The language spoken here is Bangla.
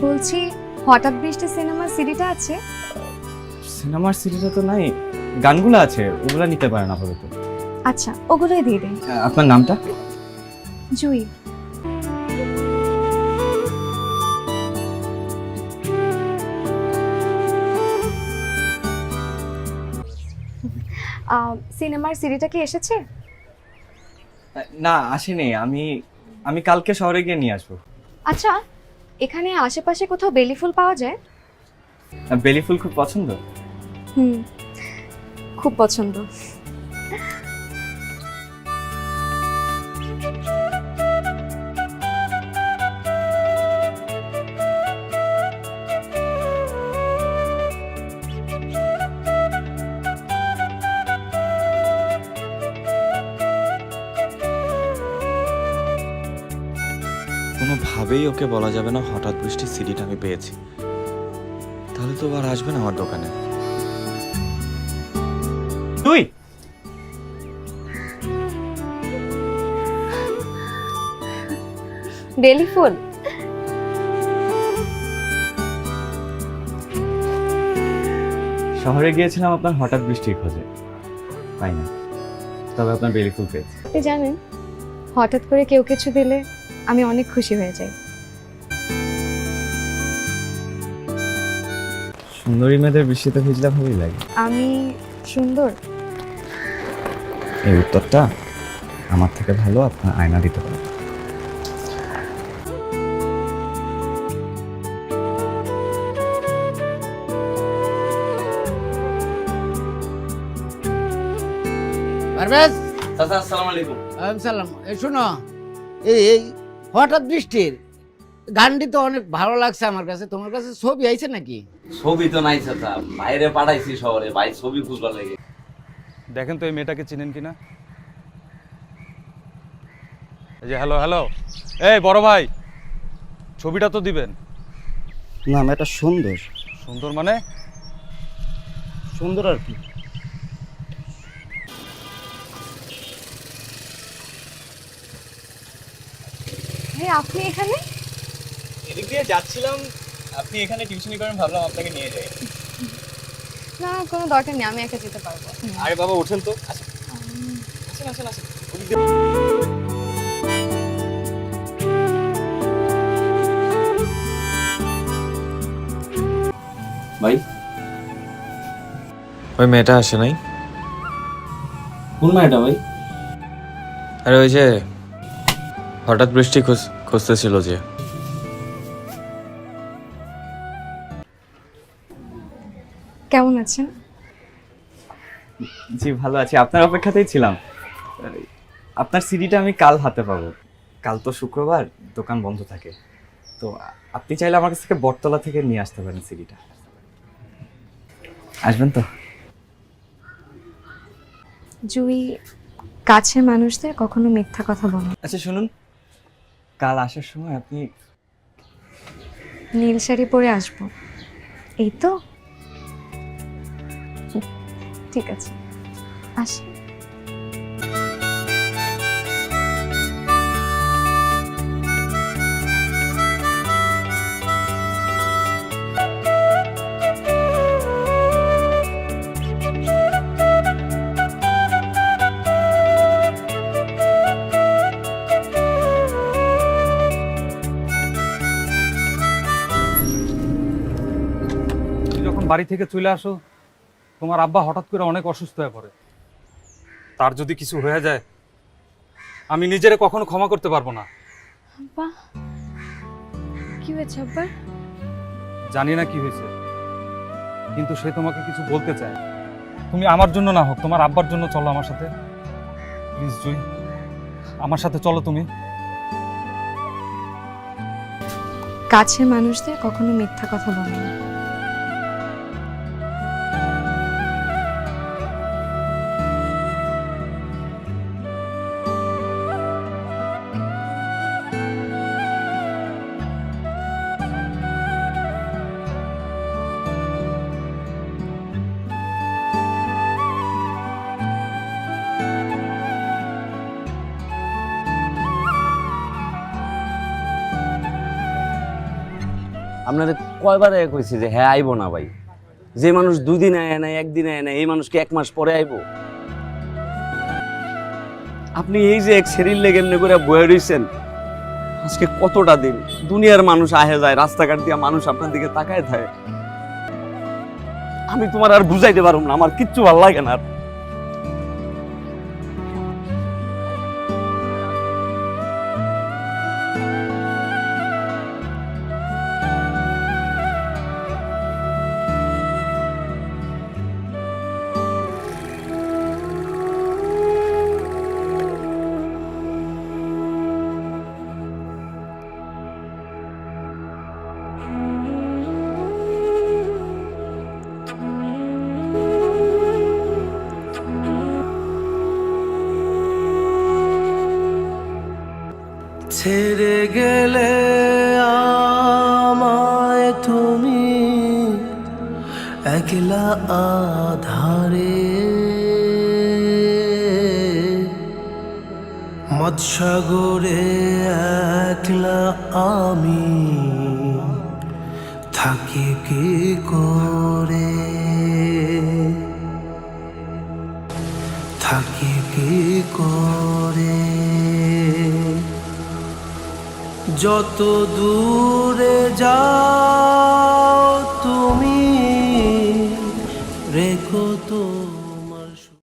বলছি হঠাৎ বৃষ্টি সিনেমার সিডিটা আছে? সিনেমার সিরিজে তো নাই গানগুলো আছে ওগুলো নিতে পারেন আপাতত। আচ্ছা ওগুলোই দিয়ে দিন। আপনার নামটা? জুই। সিনেমার সিডিটা কি এসেছে? না আসেনি আমি আমি কালকে শহরে গিয়ে নিয়ে আসব। আচ্ছা এখানে আশেপাশে কোথাও বেলি ফুল পাওয়া যায়? বেলি ফুল খুব পছন্দ? হুম খুব পছন্দ। কোনোভাবেই ওকে বলা যাবে না হঠাৎ বৃষ্টির সিডিটা আমি পেয়েছি। তাহলে তো আর আসবে না আমার দোকানে। তুই? ফুল শহরে গিয়েছিলাম আপনার হঠাৎ বৃষ্টির খোঁজে। পাই না? তবে আপনার বেলি ফুল পেয়েছি। আপনি জানেন হঠাৎ করে কেউ কিছু দিলে আমি অনেক খুশি হয়ে যাই। সুন্দরী মেয়েদের বৃষ্টিতে ভিজলে ভালোই লাগে। আমি সুন্দর? এই উত্তরটা আমার থেকে ভালো আপনার আয়না দিতে পারে পারভেজ? চাচা আসসালামু আলাইকুম। ওয়ালাইকুম সালাম। এই শোনো এই এই হঠাৎ বৃষ্টির গানটি তো অনেক ভালো লাগছে আমার কাছে। তোমার কাছে ছবি আইছে নাকি? ছবি তো নাই চাচা। বাইরে পাঠাইছি শহরে। ভাই ছবি খুঁজবার লাগে। দেখেন তো এই মেয়েটাকে চিনেন কিনা? এই যে হ্যালো হ্যালো এই বড় ভাই ছবিটা তো দিবেন। না এটা সুন্দর। সুন্দর মানে? সুন্দর আর কি। হ্যাঁ আপনি এখানে? এদিক দিয়ে যাচ্ছিলাম আপনি এখানে টিউশনি করেন ভাবলাম আপনাকে নিয়ে যাই। না কোনো দরকার নেই আমি একা যেতে পারব। আরে বাবা ওঠেন তো আসেন। আসেন আসেন আসেন। ওদিক দিয়ে- ভাই? ওই মেয়েটা আসে নাই। কোন মাইটা ভাই? আরে ওই যে হঠাৎ বৃষ্টি খুঁজ- খুঁজতেছিল যে। আছেন? জি ভালো আছি। আপনার অপেক্ষাতেই ছিলাম। আপনার সিডিটা আমি কাল হাতে পাবো। কাল তো শুক্রবার দোকান বন্ধ থাকে। তো আপনি চাইলে আমার কাছ থেকে বটতলা থেকে নিয়ে আসতে পারেন সিডিটা আসবেন তো? জুই কাছের মানুষদের কখনো মিথ্যা কথা বলে আচ্ছা শুনুন। কাল আসার সময় আপনি নীল শাড়ি পরে আসব। এই তো। ঠিক আছে। আসি। বাড়ি থেকে চলে আসো তোমার আব্বা হঠাৎ করে অনেক অসুস্থ হয়ে পড়ে। তার যদি কিছু হয়ে যায় আমি নিজেরে কখনো ক্ষমা করতে পারব না। আব্বা কি হয়েছে জানি না কি হয়েছে কিন্তু সে তোমাকে কিছু বলতে চায়। তুমি আমার জন্য না হোক তোমার আব্বার জন্য চলো আমার সাথে। প্লিজ জুই আমার সাথে চলো তুমি। কাছের মানুষদের কখনো মিথ্যা কথা বলে না। আপনাদের কয়বার এক হয়েছে যে হ্যাঁ আইবো না ভাই। যে মানুষ দুই দিন আয় না একদিন আয় না এই মানুষকে এক মাস পরে আইবো। আপনি এই যে এক শরীর লেগে এমনি করে বয়ে রইছেন, আজকে কতটা দিন? দুনিয়ার মানুষ আহে যায়, রাস্তাঘাট দিয়া মানুষ আপনার দিকে তাকায় থাকে। আমি তোমার আর বুঝাইতে পারব না, আমার কিচ্ছু ভালো লাগে না আর। ছেড়ে গেলে আমায় তুমি একলা আধারে। মৎসাগরে একলা আমি থাকি কি করে? থাকি কি করে? যত দূরে যাও